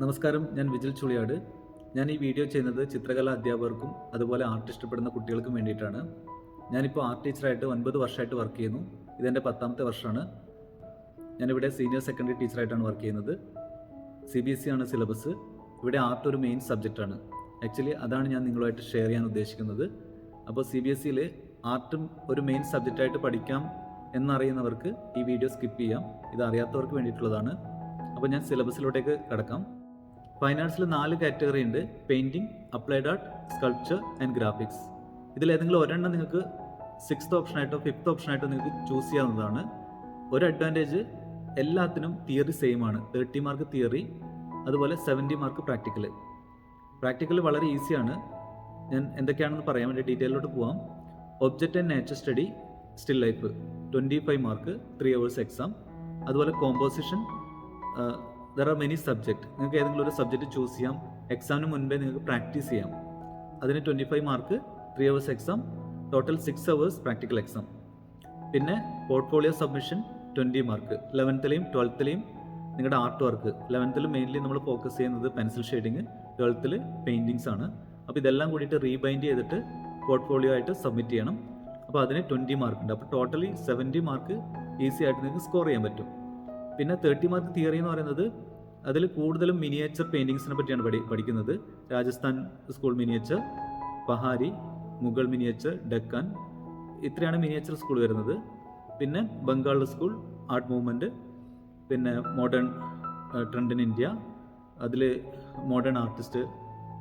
നമസ്കാരം ഞാൻ വിജിൽ ചുളിയാട്. ഞാൻ ഈ വീഡിയോ ചെയ്യുന്നത് ചിത്രകലാ അധ്യാപകർക്കും അതുപോലെ ആർട്ട് ഇഷ്ടപ്പെടുന്ന കുട്ടികൾക്കും വേണ്ടിയിട്ടാണ്. ഞാനിപ്പോൾ ആർട്ട് ടീച്ചറായിട്ട് ഒൻപത് വർഷമായിട്ട് വർക്ക് ചെയ്യുന്നു. ഇതെന്റെ പത്താമത്തെ വർഷമാണ്. ഞാനിവിടെ സീനിയർ സെക്കൻഡറി ടീച്ചറായിട്ടാണ് വർക്ക് ചെയ്യുന്നത്. സി ബി എസ് സി ആണ് സിലബസ്. ഇവിടെ ആർട്ട് ഒരു മെയിൻ സബ്ജക്റ്റാണ്. ആക്ച്വലി അതാണ് ഞാൻ നിങ്ങളുമായിട്ട് ഷെയർ ചെയ്യാൻ ഉദ്ദേശിക്കുന്നത്. അപ്പോൾ സി ബി എസ് സിയിൽ ആർട്ടും ഒരു മെയിൻ സബ്ജക്റ്റായിട്ട് പഠിക്കാം എന്നറിയുന്നവർക്ക് ഈ വീഡിയോ സ്കിപ്പ് ചെയ്യാം. ഇത് അറിയാത്തവർക്ക് വേണ്ടിയിട്ടുള്ളതാണ്. അപ്പോൾ ഞാൻ സിലബസിലോട്ടേക്ക് കടക്കാം. ഫൈൻ ആർട്സിൽ നാല് കാറ്റഗറി ഉണ്ട്. Painting applied art sculpture and graphics. ഇതിൽ ഏതെങ്കിലും ഒരെണ്ണം നിങ്ങൾക്ക് സിക്സ്ത് ഓപ്ഷനായിട്ടോ ഫിഫ്ത്ത് ഓപ്ഷനായിട്ടോ നിങ്ങൾക്ക് ചൂസ് ചെയ്യാവുന്നതാണ്. ഒരു അഡ്വാന്റേജ് എല്ലാത്തിനും തിയറി സെയിം ആണ്. തേർട്ടി മാർക്ക് തിയറി അതുപോലെ സെവന്റി മാർക്ക് പ്രാക്ടിക്കൽ പ്രാക്ടിക്കൽ വളരെ ഈസിയാണ്. ഞാൻ എന്തൊക്കെയാണെന്ന് പറയാൻ വേണ്ടി ഡീറ്റെയിലോട്ട് പോവാം. Object and nature study still life. Twenty five mark three hours exam. അതുപോലെ composition there are many subject നിങ്ങൾക്ക് ഏതെങ്കിലും ഒരു സബ്ജക്റ്റ് ചൂസ് ചെയ്യാം. എക്സാമിന് മുൻപേ നിങ്ങൾക്ക് പ്രാക്ടീസ് ചെയ്യാം. അതിന് twenty five mark three hours exam total six hours practical exam പിന്നെ പോർട്ട്ഫോളിയോ സബ്മിഷൻ ട്വന്റി മാർക്ക് ലെവൻത്തിലെയും ട്വൽത്തിലെയും നിങ്ങളുടെ ആർട്ട് വർക്ക് ലെവൻത്തിൽ മെയിൻലി നമ്മൾ ഫോക്കസ് ചെയ്യുന്നത് പെൻസിൽ ഷെയ്ഡിങ് ട്വൽത്തിൽ പെയിന്റിങ്സ് ആണ്. അപ്പോൾ ഇതെല്ലാം കൂടിയിട്ട് റീബൈൻഡ് ചെയ്തിട്ട് പോർട്ട്ഫോളിയോ ആയിട്ട് സബ്മിറ്റ് ചെയ്യണം. അപ്പോൾ അതിന് ട്വന്റി മാർക്ക് ഉണ്ട്. അപ്പോൾ ടോട്ടലി സെവന്റി മാർക്ക് ഈസി ആയിട്ട് നിങ്ങൾക്ക് സ്കോർ ചെയ്യാൻ പറ്റും. പിന്നെ തേർട്ടി മാർക്ക് തിയറി എന്ന് പറയുന്നത് അതിൽ കൂടുതലും മിനിയേച്ചർ പെയിന്റിങ്സിനെ പറ്റിയാണ് പഠി പഠിക്കുന്നത്. Rajasthan school miniature Pahari Mughal miniature Deccan ഇത്രയാണ് മിനിയേച്ചർ സ്കൂൾ വരുന്നത്. പിന്നെ ബംഗാൾ സ്കൂൾ ആർട്ട് മൂവ്മെന്റ് പിന്നെ മോഡേൺ ട്രെൻഡ് ഇൻ ഇന്ത്യ അതിൽ മോഡേൺ ആർട്ടിസ്റ്റ്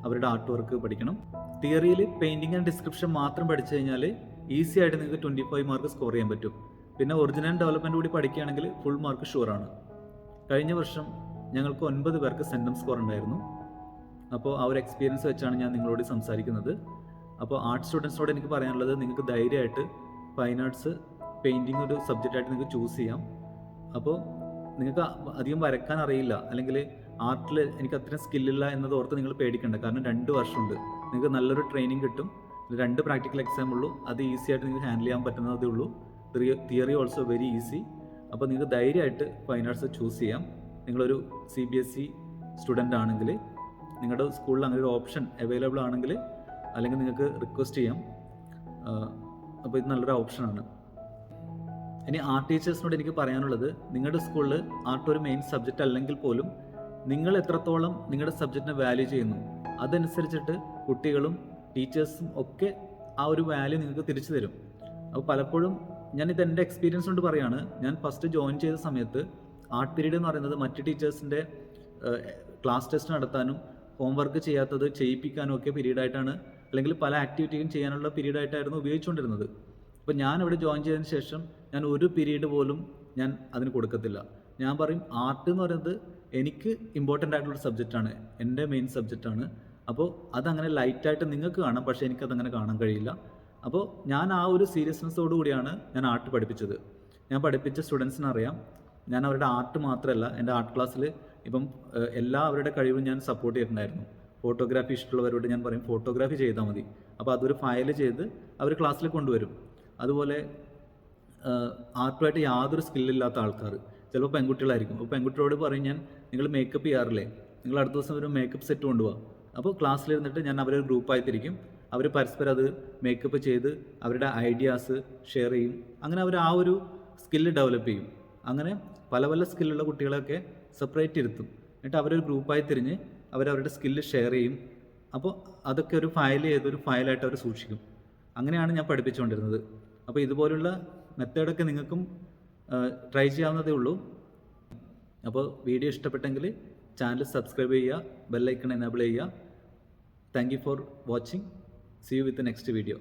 അവരുടെ ആർട്ട് വർക്ക് പഠിക്കണം തിയറിയിൽ പെയിന്റിങ് ആൻഡ് ഡിസ്ക്രിപ്ഷൻ മാത്രം പഠിച്ചു കഴിഞ്ഞാൽ ഈസി ആയിട്ട് നിങ്ങൾക്ക് ട്വന്റി ഫൈവ് മാർക്ക് സ്കോർ ചെയ്യാൻ പറ്റും. പിന്നെ ഒറിജിനൽ ഡെവലപ്മെന്റ് കൂടി പഠിക്കുകയാണെങ്കിൽ ഫുൾ മാർക്ക് ഷുവറാണ് കഴിഞ്ഞ വർഷം ഞങ്ങൾക്ക് ഒൻപത് പേർക്ക് സെന്റം സ്കോർ ഉണ്ടായിരുന്നു. അപ്പോൾ ആ ഒരു എക്സ്പീരിയൻസ് വെച്ചാണ് ഞാൻ നിങ്ങളോട് സംസാരിക്കുന്നത്. അപ്പോൾ ആർട്സ് സ്റ്റുഡൻസിനോട് എനിക്ക് പറയാനുള്ളത് നിങ്ങൾക്ക് ധൈര്യമായിട്ട് ഫൈൻ ആർട്സ് പെയിന്റിങ് ഒരു സബ്ജക്റ്റായിട്ട് നിങ്ങൾക്ക് ചൂസ് ചെയ്യാം. അപ്പോൾ നിങ്ങൾക്ക് അധികം വരക്കാൻ അറിയില്ല. അല്ലെങ്കിൽ ആർട്ടിൽ എനിക്ക് അത്രയും സ്കില്ലില്ല എന്നത് ഓർത്ത് നിങ്ങൾ പേടിക്കണ്ട. കാരണം രണ്ട് വർഷമുണ്ട്. നിങ്ങൾക്ക് നല്ലൊരു ട്രെയിനിങ് കിട്ടും. രണ്ട് പ്രാക്ടിക്കൽ എക്സാം ഉള്ളൂ. അത് ഈസി ആയിട്ട് നിങ്ങൾക്ക് ഹാൻഡിൽ ചെയ്യാൻ പറ്റുന്നതേ ഉള്ളൂ. തിയറി ഓൾസോ വെരി ഈസി അപ്പോൾ നിങ്ങൾക്ക് ധൈര്യമായിട്ട് ഫൈൻ ആർട്സ് ചൂസ് ചെയ്യാം. നിങ്ങളൊരു C B S E student ആണെങ്കിൽ നിങ്ങളുടെ സ്കൂളിൽ അങ്ങനെ ഒരു ഓപ്ഷൻ അവൈലബിൾ ആണെങ്കിൽ അല്ലെങ്കിൽ നിങ്ങൾക്ക് റിക്വസ്റ്റ് ചെയ്യാം. അപ്പോൾ ഇത് നല്ലൊരു ഓപ്ഷനാണ് ഇനി ആർട്ട് ടീച്ചേഴ്സിനോട് എനിക്ക് പറയാനുള്ളത് നിങ്ങളുടെ സ്കൂളിൽ ആർട്ട് ഒരു മെയിൻ സബ്ജക്റ്റ് അല്ലെങ്കിൽ പോലും നിങ്ങൾ എത്രത്തോളം നിങ്ങളുടെ സബ്ജക്റ്റിനെ വാല്യൂ ചെയ്യുന്നു അതനുസരിച്ചിട്ട് കുട്ടികളും ടീച്ചേഴ്സും ഒക്കെ ആ ഒരു വാല്യൂ നിങ്ങൾക്ക് തിരിച്ചു തരും. അപ്പോൾ പലപ്പോഴും ഞാനിത് എന്റെ എക്സ്പീരിയൻസ് കൊണ്ട് പറയാണ്. ഞാൻ ഫസ്റ്റ് ജോയിൻ ചെയ്ത സമയത്ത് ആർട്ട് പീരീഡ് എന്ന് പറയുന്നത് മറ്റ് ടീച്ചേഴ്സിന്റെ ക്ലാസ് ടെസ്റ്റ് നടത്താനും ഹോംവർക്ക് ചെയ്യാത്തത് ചെയ്യിപ്പിക്കാനും ഒക്കെ പീരീഡായിട്ടാണ് അല്ലെങ്കിൽ പല ആക്ടിവിറ്റിയും ചെയ്യാനുള്ള പീരീഡായിട്ടായിരുന്നു ഉപയോഗിച്ചുകൊണ്ടിരുന്നത്. അപ്പോൾ ഞാൻ ഇവിടെ ജോയിൻ ചെയ്തതിന് ശേഷം ഞാൻ ഒരു പീരീഡ് പോലും ഞാൻ അതിന് കൊടുക്കത്തില്ല. ഞാൻ പറയും ആർട്ട് എന്ന് പറയുന്നത് എനിക്ക് ഇമ്പോർട്ടന്റ് ആയിട്ടുള്ള സബ്ജക്റ്റാണ് എന്റെ മെയിൻ സബ്ജക്റ്റാണ് അപ്പോൾ അതങ്ങനെ ലൈറ്റായിട്ട് നിങ്ങൾക്ക് കാണാം പക്ഷേ എനിക്കതങ്ങനെ കാണാൻ കഴിയില്ല. അപ്പോൾ ഞാൻ ആ ഒരു സീരിയസ്നെസ്സോടു കൂടിയാണ് ഞാൻ ആർട്ട് പഠിപ്പിച്ചത്. ഞാൻ പഠിപ്പിച്ച സ്റ്റുഡൻസിന് അറിയാം. ഞാൻ അവരുടെ ആർട്ട് മാത്രമല്ല എന്റെ ആർട്ട് ക്ലാസ്സിൽ ഇപ്പം എല്ലാ അവരുടെ കഴിവും ഞാൻ സപ്പോർട്ട് ചെയ്തിട്ടുണ്ടായിരുന്നു. ഫോട്ടോഗ്രാഫി ഇഷ്ടമുള്ളവരോട് ഞാൻ പറയും ഫോട്ടോഗ്രാഫി ചെയ്താൽ മതി. അപ്പോൾ അതൊരു ഫയൽ ചെയ്ത് അവർ ക്ലാസ്സിൽ കൊണ്ടുവരും. അതുപോലെ ആർട്ടുമായിട്ട് യാതൊരു സ്കില്ലില്ലാത്ത ആൾക്കാർ. ചിലപ്പോൾ പെൺകുട്ടികളായിരിക്കും. അപ്പോൾ പെൺകുട്ടികളോട് പറയും ഞാൻ നിങ്ങൾ മേക്കപ്പ് ചെയ്യാറില്ലേ? നിങ്ങൾ അടുത്ത ദിവസം ഒരു മേക്കപ്പ് സെറ്റ് കൊണ്ടുപോകാം അപ്പോൾ ക്ലാസ്സിലിരുന്നിട്ട് ഞാൻ അവരെ ഗ്രൂപ്പായി തിരിക്കും. അവർ പരസ്പരം അത് മേക്കപ്പ് ചെയ്ത് അവരുടെ ഐഡിയാസ് ഷെയർ ചെയ്യും. അങ്ങനെ അവർ ആ ഒരു സ്കില്ല് ഡെവലപ്പ് ചെയ്യും. അങ്ങനെ പല പല സ്കില്ലുള്ള കുട്ടികളെയൊക്കെ സെപ്പറേറ്റ് ഇരുത്തും. എന്നിട്ട് അവരൊരു ഗ്രൂപ്പായി തിരിഞ്ഞ് അവരവരുടെ സ്കില്ല് ഷെയർ ചെയ്യും. അപ്പോൾ അതൊക്കെ ഒരു ഫയൽ ചെയ്ത് ഒരു ഫയലായിട്ട് അവർ സൂക്ഷിക്കും. അങ്ങനെയാണ് ഞാൻ പഠിപ്പിച്ചുകൊണ്ടിരുന്നത്. അപ്പോൾ ഇതുപോലുള്ള മെത്തേഡൊക്കെ നിങ്ങൾക്കും ട്രൈ ചെയ്യാവുന്നതേ ഉള്ളൂ. അപ്പോൾ വീഡിയോ ഇഷ്ടപ്പെട്ടെങ്കിൽ ചാനൽ സബ്സ്ക്രൈബ് ചെയ്യുക ബെല്ലൈക്കൺ എനേബിൾ ചെയ്യുക. Thank you for watching see you with next video